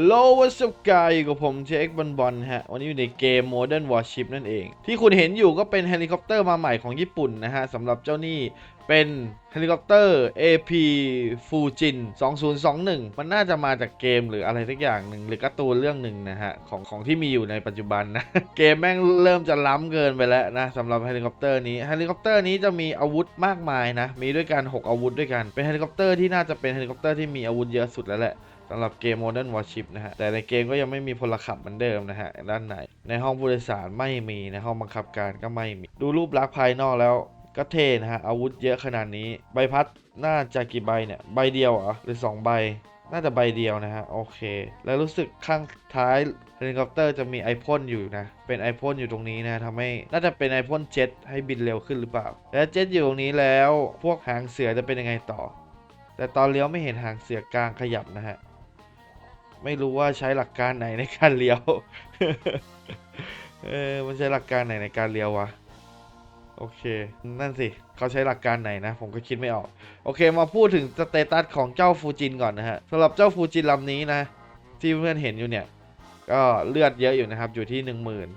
โลวัสกายอยู่กับผมเช็คบอลบอลฮะ วันนี้อยู่ในเกม Modern Warship นั่นเอง ที่คุณเห็นอยู่ก็เป็นเฮลิคอปเตอร์มาใหม่ของญี่ปุ่นนะฮะสำหรับเจ้านี่เป็นเฮลิคอปเตอร์ AP Fujin 2021 มันน่าจะมาจากเกมหรืออะไรสักอย่างหนึ่งหรือการ์ตูนเรื่องหนึ่งนะฮะ ของของที่มีอยู่ในปัจจุบันนะ เกมแม่งเริ่มจะล้ำเกินไปแล้วนะสำหรับเฮลิคอปเตอร์นี้เฮลิคอปเตอร์นี้จะมีอาวุธมากมายนะ มีด้วยกัน 6 อาวุธด้วยกัน เป็นเฮลิคอปเตอร์ที่น่าจะเป็นเฮลิคอปเตอร์ที่มีอาวุธเยอะสุดแล้วแหละ สำหรับเกม Modern Warship นะฮะแต่ในเกมก็ยังไม่มีพลขับเหมือนเดิมนะฮะด้านในในห้องผู้โดยสารไม่มีในห้องบังคับการก็ไม่มี ดูรูปลักษณ์ภายนอกแล้วก็เท่นะฮะอาวุธเยอะขนาดนี้ ใบพัดน่าจะกี่ใบเนี่ยใบเดียวเหรอหรือ 2 ใบ น่าจะใบเดียวนะฮะโอเค แล้วรู้สึกข้างท้ายเฮลิคอปเตอร์จะมีไอพ่นอยู่นะ เป็นไอพ่นอยู่ตรงนี้นะทำให้น่าจะเป็นไอพ่นเจ็ตให้บินเร็วขึ้นหรือเปล่า และเจ็ตอยู่ตรงนี้แล้ว พวกหางเสือจะเป็นยังไงต่อ แต่ตอนเลี้ยวไม่เห็นหางเสือกลางขยับนะฮะ ไม่รู้ว่าใช้หลักการไหนในการเลี้ยว เออ มันใช้หลักการไหนในการเลี้ยววะ โอเค นั่นสิ เขาใช้หลักการไหนนะ ผมก็คิดไม่ออก โอเค มาพูดถึงสเตตัสของเจ้าฟูจินก่อนนะฮะสำหรับเจ้าฟูจินลำนี้นะ ที่เพื่อนเห็นอยู่เนี่ย ก็เลือดเยอะอยู่นะครับ อยู่ที่ 1 0 0 0 0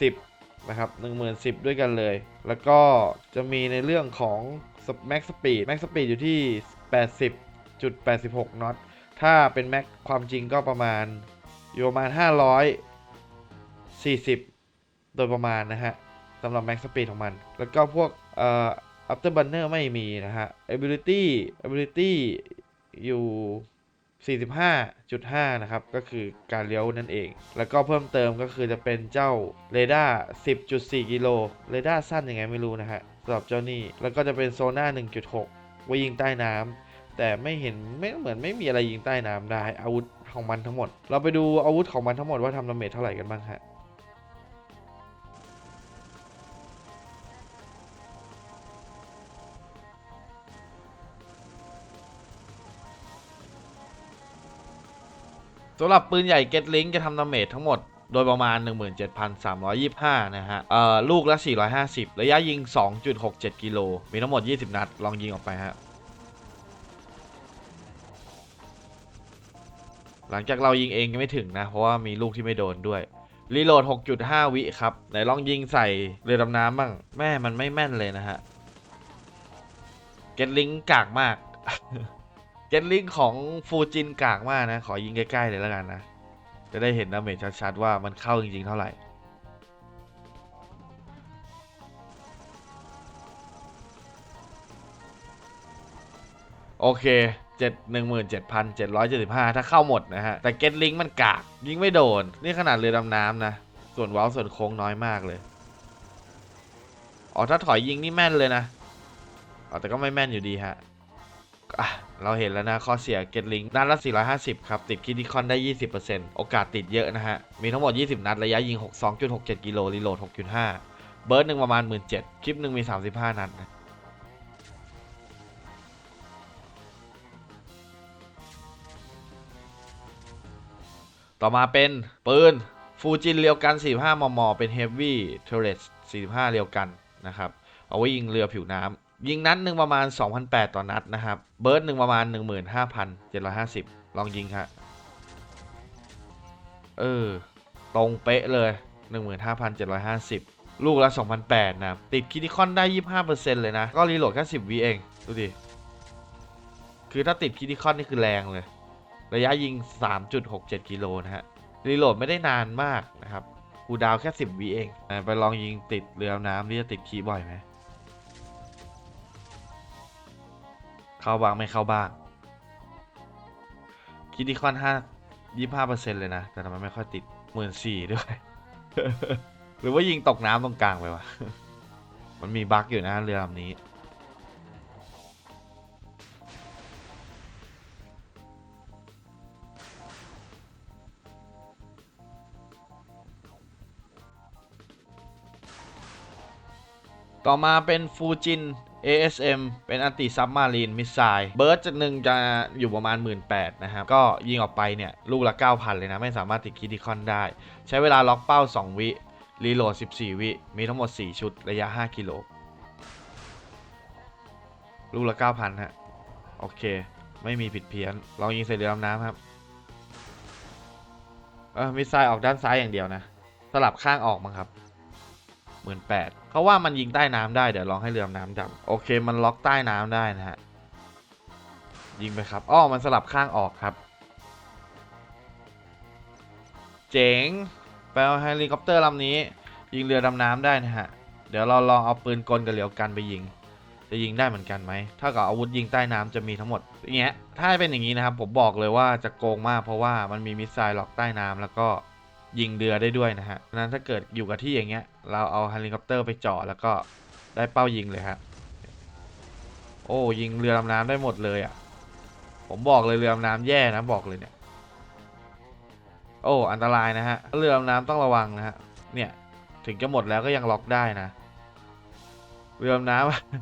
10นะครับ1 0 0 0 10ด้วยกันเลย แล้วก็จะมีในเรื่องของแม็กสปีดแม็กสปีดอยู่ที่ 80.86น็อต ถ้าเป็นแม็กความจริงก็ประมาณอยู่ประมาณ 540 โดยประมาณนะฮะสำหรับแม็กสปีดของมัน แล้วก็พวกเอ่อ after burner ไม่มีนะฮะ ability ability อยู่ 45.5 นะครับ ก็คือการเลี้ยวนั่นเอง แล้วก็เพิ่มเติมก็คือจะเป็นเจ้าเรดาร์10.4 กิโลเรดาร์สั้นยังไงไม่รู้นะฮะสำหรับเจ้านี่ แล้วก็จะเป็นโซน่า1.6ไว้ยิงใต้น้ำ แต่ไม่เห็นไม่เหมือนไม่มีอะไรยิงใต้น้ำได้ อาวุธของมันทั้งหมด เราไปดูอาวุธของมันทั้งหมดว่าทำดาเมจเท่าไหร่กันบ้างฮะสำหรับปืนใหญ่เก็ตลิงจะทำดาเมจทั้งหมดโดยประมาณ 17,325 นะฮะ เอ่อ ลูกละ 450 ระยะยิง 2.67 กิโล มีทั้งหมด 20 นัด ลองยิงออกไปฮะ หลังจากเรายิงเองยังไม่ถึงนะ เพราะว่ามีลูกที่ไม่โดนด้วยรีโหลด 6.5 วิครับ ไหนลองยิงใส่เรือดำน้ำบ้าง แม่มันไม่แม่นเลยนะฮะ เก็ตลิงกากมาก เก็ตลิงของฟูจินกากมากนะ ขอยิงใกล้ๆเลยแล้วกันนะ จะได้เห็นดาเมจชัดๆว่ามันเข้าจริงๆเท่าไหร่ โอเค เจ็ดหนึ่งหมื่นเจ็ดพันเจ็ดร้อยเจ็ดสิบห้าถ้าเข้าหมดนะฮะ แต่เก็ตลิงมันกาก ยิงไม่โดน นี่ขนาดเรือดำน้ำนะ ส่วนเว้าส่วนโค้งน้อยมากเลย อ๋อ ถ้าถอยยิงนี่แม่นเลยนะอ๋อแต่ก็ไม่แม่นอยู่ดีฮะเราเห็นแล้วนะข้อเสียเกตลิงนัดละ 450 ครับ ติดคิดิคอนได้ 20%โอกาสติดเยอะนะฮะ มีทั้งหมด 20 นัด ระยะยิง 6 2.67 กิโลรีโหลด 6.5 เบิร์ดหนึ่งประมาณ 17,000 คลิปหนึ่งมี 35 นัดนะ ต่อมาเป็นปืนฟูจินเรียวกัน 45 มม เป็น Heavy Turret 45 เรียวกันนะครับ เอาไว้ยิงเรือผิวน้ำยิงนัดหนึ่งประมาณ 2,800 ต่อนัดนะครับ เบิร์ดหนึ่งประมาณ 15,750 ลองยิงฮะ เออ ตรงเป๊ะเลย 15,750 ลูกละ 2,800นะติดคิดิคอนได้ 25%เลยนะ ก็รีโหลดแค่ 10วิเอง ดูดิ คือถ้าติดคิดิคอนนี่คือแรงเลย ระยะยิง 3.67 กิโลนะฮะ รีโหลดไม่ได้นานมากนะครับคูดาวแค่ 10วิเองอไปลองยิงติดเรือน้ำนี่จะติดคีย์บ่อยไหม เข้าบ้างไม่เข้าบ้าง คิดดีคอนห้ายี่ห้าเปอร์เซ็นต์เลยนะ แต่ทำไมไม่ค่อยติดหมื่นสี่ด้วย หรือว่ายิงตกน้ำตรงกลางไปวะ มันมีบั๊กอยู่นะเรือลำนี้ ต่อมาเป็นฟูจิน ASM เป็นอันติซับมารีนมิสไซล์เบิร์ดจะหนึ่งจะอยู่ประมาณ 1 8ื่นนะครับ ก็ยิงออกไปเนี่ย ลูกละ 9,000 เลยนะ ไม่สามารถติดคิดิคอนได้ ใช้เวลาล็อกเป้า 2 วิรีโหลด 14 วิ มีทั้งหมด 4 ชุดระยะ 5 กิโล ลูกละ 9,000 ฮะ โอเค ไม่มีผิดเพี้ยน ลองยิงใส่เรือดำน้ำครับ เออมิสไซล์ออกด้านซ้ายอย่างเดียวนะ สลับข้างออกมั้งครับ หมื่นแปดเขาว่ามันยิงใต้น้ำได้เดี๋ยวลองให้เรือดำน้ำจับโอเคมันล็อกใต้น้ำได้นะฮะยิงไปครับอ้อมันสลับข้างออกครับ เจ๋งไปเอาเฮลิคอปเตอร์ลำนี้ ยิงเรือดำน้ำได้นะฮะ เดี๋ยวเราลองเอาปืนกลกับเหลียวกันไปยิง จะยิงได้เหมือนกันไหม ถ้ากับอาวุธยิงใต้น้ำจะมีทั้งหมดอย่างเงี้ยถ้าเป็นอย่างนี้นะครับผมบอกเลยว่าจะโกงมากเพราะว่ามันมีมิสไซล์ล็อกใต้น้ำแล้วก็ ยิงเรือได้ด้วยนะฮะนั้นถ้าเกิดอยู่กับที่อย่างเงี้ย เราเอาเฮลิคอปเตอร์ไปเจาะแล้วก็ได้เป้ายิงเลยฮะ โอ้ยิงเรือดำน้ำได้หมดเลยอะ ผมบอกเลยเรือดำน้ำแย่นะบอกเลยเนี่ย โอ้ อันตรายนะฮะ เรือดำน้ำต้องระวังนะฮะ เนี่ยถึงจะหมดแล้วก็ยังล็อกได้นะ เรือดำน้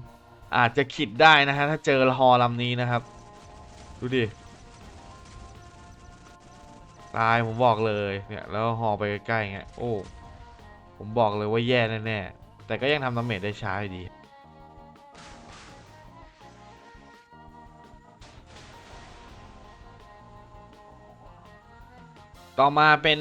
ำอาจจะขิดได้นะฮะถ้าเจอฮอลำนี้นะครับ ดูดิ ตายผมบอกเลยเนี่ยแล้วฮอไปใกล้ๆเงี้ยโอ้ผมบอกเลยว่าแย่แน่ๆแต่ก็ยังทำดาเมจได้ช้าอยู่ดีต่อมาเป็น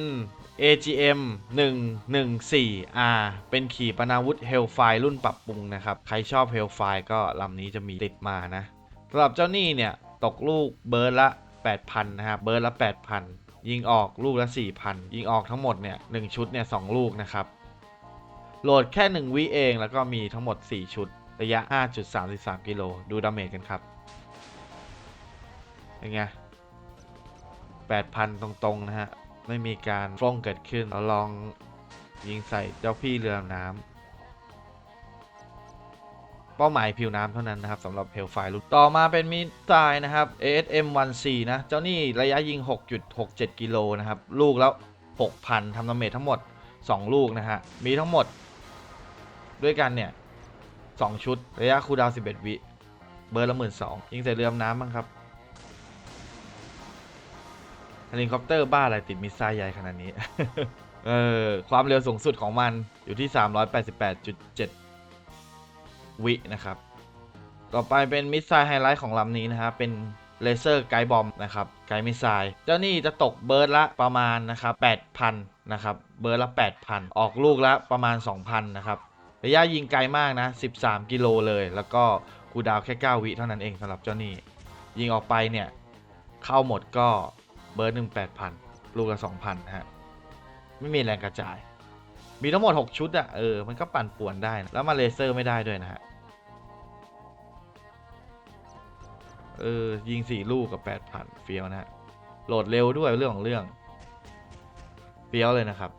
AGM 114R เป็นขีปนาวุธ Hellfire รุ่นปรับปรุงนะครับ ใครชอบ Hellfire ก็ลำนี้จะมีติดมานะสำหรับเจ้านี่เนี่ย ตกลูกเบิร์ดละ 8,000 นะครับ เบิร์ดละ 8,000 ยิงออกลูกละ 4,000 ยิงออกทั้งหมดเนี่ย1ชุดเนี่ย2ลูกนะครับ โหลดแค่ 1วิเองแล้วก็มีทั้งหมด 4 ชุด ระยะ 5.33 กิโล ดูดาเมจกันครับเป็นไง8,000 ตรงๆ นะฮะ ไม่มีการฟล่องเกิดขึ้นเราลองยิงใส่เจ้าพี่เรือดำน้ำ ป้าหมายผิวน้ำเท่านั้นนะครับสำหรับเฮลไฟลุต่อมาเป็นมิสไซล์นะครับ ASM 1 4 นะ เจ้านี่ระยะยิง 6.67 กิโลนะครับ ลูกแล้ว 6,000ทำดาเมจทั้งหมด 2 ลูกนะฮะ มีทั้งหมดด้วยกันเนี่ย 2 ชุด ระยะคูดาว 11 วิ เบอร์ละ12,000ยิงใส่เรือดำน้ำบ้างครับเฮลิคอปเตอร์บ้าอะไรติดมิสไซล์ใหญ่ขนาดนี้เออความเร็วสูงสุดของมันอยู่ที่ 388.7 วินะครับ ต่อไปเป็นมิสไซล์ไฮไลท์ของลำนี้นะครับเป็นเลเซอร์ไกด์บอมนะครับไกด์มิสไซล์เจ้านี่จะตกเบิร์ดละประมาณนะครับ8,000นะครับเบิร์ดละ 8,000 ออกลูกละประมาณ 2,000นะครับระยะยิงไกลมากนะ 13 กิโลเลย แล้วก็คูดาวแค่ 9 วิเท่านั้นเองสำหรับเจ้านี่ยิงออกไปเนี่ย เข้าหมดก็เบิร์ดหนึ่งแปดพันลูกละสองพันฮะ ไม่มีแรงกระจาย มีทั้งหมด 6 ชุดอะเออ มันก็ปั่นป่วนได้นะแล้วมาเลเซอร์ไม่ได้ด้วยนะฮะ เออ ยิง4ลูกกับ8,000เฟี้ยวนะฮะ โหลดเร็วด้วยเรื่องของเรื่องเฟี้ยวเลยนะครับ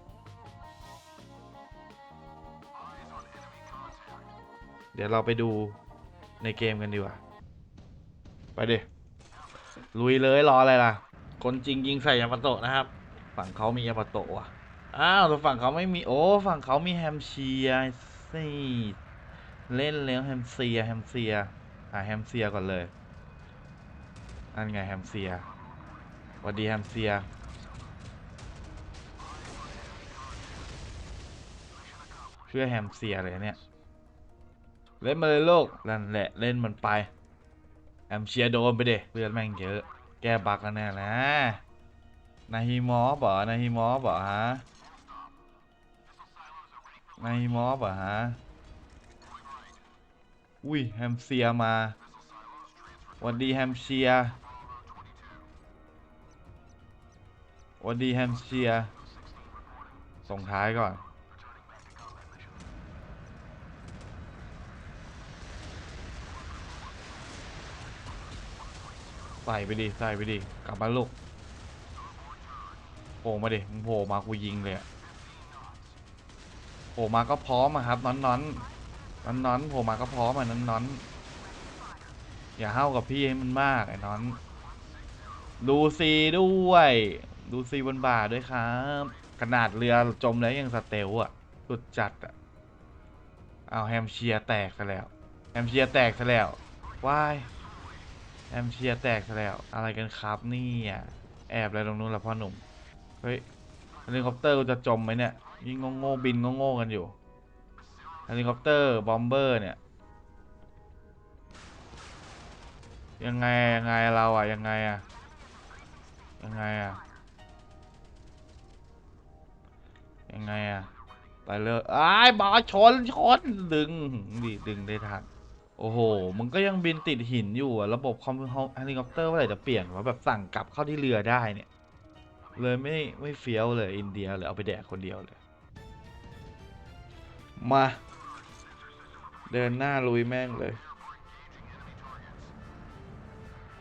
เดี๋ยวเราไปดูในเกมกันดีกว่า ไปดิ ลุยเลยรออะไรล่ะ คนจริงยิงใส่ยามาโตะนะครับ ฝั่งเขามียามาโตะว่ะ อ้าวแต่ฝั่งเขาไม่มี โอ้ ฝั่งเขามีแฮมเชียร์สิเล่นแล้วแฮมเซียร์แฮมเซียร์หาแฮมเซียร์ก่อนเลย นั่นไงแฮมเซียวัสดีแฮมเซียเชื่อแฮมเซียเลยเนี่ย เล่นมาเลยโลกนั่นแหละเล่นมันไปแอมเชียโดนไปเด็เลือดแม่งเยอะ แก้บักแล้วแน่นะนาฮิมอฟเหรอนาฮิมอฟเหรอฮะนาฮิมอฟเหรอฮะ อุ้ยแฮมเซียมาวันดีแฮมเชียร์ วันดีแฮมเชียส่งท้ายก่อน ใส่ไปดิ ใส่ไปดิ กลับมาลูกโผล่มาดิมึงโผล่มากูยิงเลยโผล่มาก็พร้อมอะครับนอนนอนนอนนอนโผล่มาก็พร้อมอะนอนนอนอย่าเห้ากับพี่ให้มันมากไอ้นอน ดูซีด้วย ดูซีบนบ่าด้วยครับ ขนาดเรือจมแล้วยังสเตลอะสุดจัดอะเอาแฮมเชียแตกซะแล้ว แฮมเชียแตกซะแล้วว้ายแอมเชียแตกซะแล้ว อะไรกันครับนี่อะ แอบอะไรตรงนู้นละพ่อหนุ่ม เฮ้ยเฮลิคอปเตอร์จะจมไหมเนี่ยยิ่งโง่ๆบินโง่ๆกันอยู่เฮลิคอปเตอร์บอมเบอร์เนี่ยยังไงยังไงเราอะยังไงอะยังไงอะ เลยอ้ายบอชนชนดึงดิดึงได้ทันโอ้โห มันก็ยังบินติดหินอยู่อะระบบคอมเฮลิคอปเตอร์เมื่อไหร่จะเปลี่ยนวะแบบสั่งกลับเข้าที่เรือได้เนี่ย เลยไม่ไม่เฟี้ยวเลยอินเดียเลยเอาไปแดกคนเดียวเลย มา เดินหน้าลุยแม่งเลย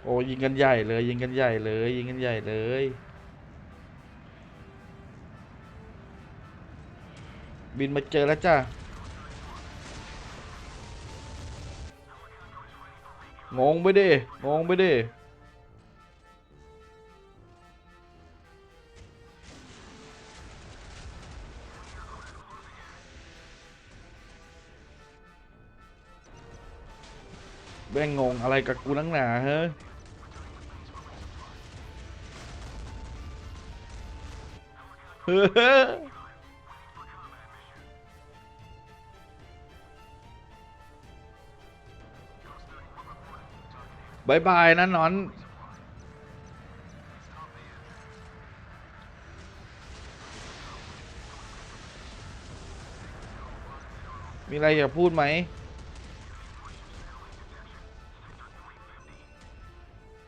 โอ้ยิงกันใหญ่เลยยิงกันใหญ่เลยยิงกันใหญ่เลย บินมาเจอแล้วจ้ะงงไปดิงงไปดิแม่งงงอะไรกับกูนักหนาเฮ้ยเบายบายนะนอน มีอะไรอยากพูดไหม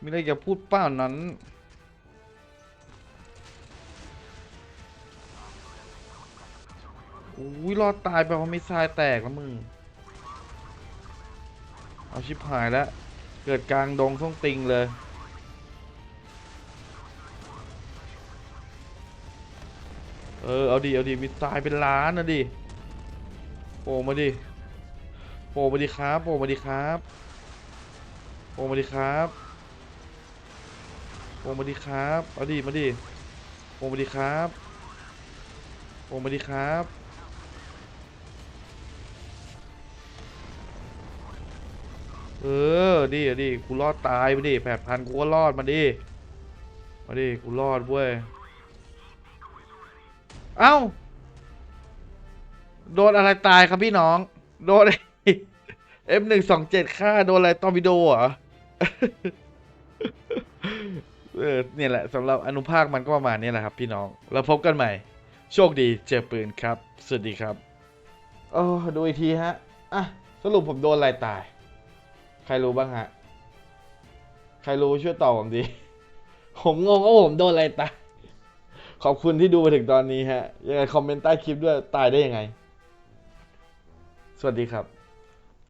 มีอะไรอยากพูดเปล่านั้นอุ้ยรอดตายไปเพราะม่ทรายแตกแล้วมึง เอาชิบหายแล้ว เกิดกลางดงส้งติงเลย เออ เอาดิเอาดิมีตายเป็นล้านนะดิโผล่มาดิโผล่มาดิครับโผล่มาดิครับโผล่มาดิครับโผล่มาดิครับ เอาดิมาดิโผล่มาดิครับโผล่มาดิครับ เออดิเอาดิกูรอดตายมาดิแปดพันกูก็รอดมาดิมาดิกูรอดเว้ยเอ้าโดนอะไรตายครับพี่น้อง โดนเอฟหนึ่งสองเจ็ดฆ่าโดนอะไรตอร์ปิโดเหรอเออเนี่ยแหละสำหรับอนุภาคมันก็ประมาณนี้แหละครับพี่น้องแล้วพบกันใหม่ โชคดีเจอปืนครับ สวัสดีครับโอ้ดูอีกทีฮะ อะ สรุปผมโดนอะไรตาย ใครรู้บ้างฮะ ใครรู้ช่วยตอบผมดี ผมงงว่าผมโดนอะไรตาย ขอบคุณที่ดูมาถึงตอนนี้ฮะ ยังไงคอมเมนต์ใต้คลิปด้วยตายได้ยังไง สวัสดีครับ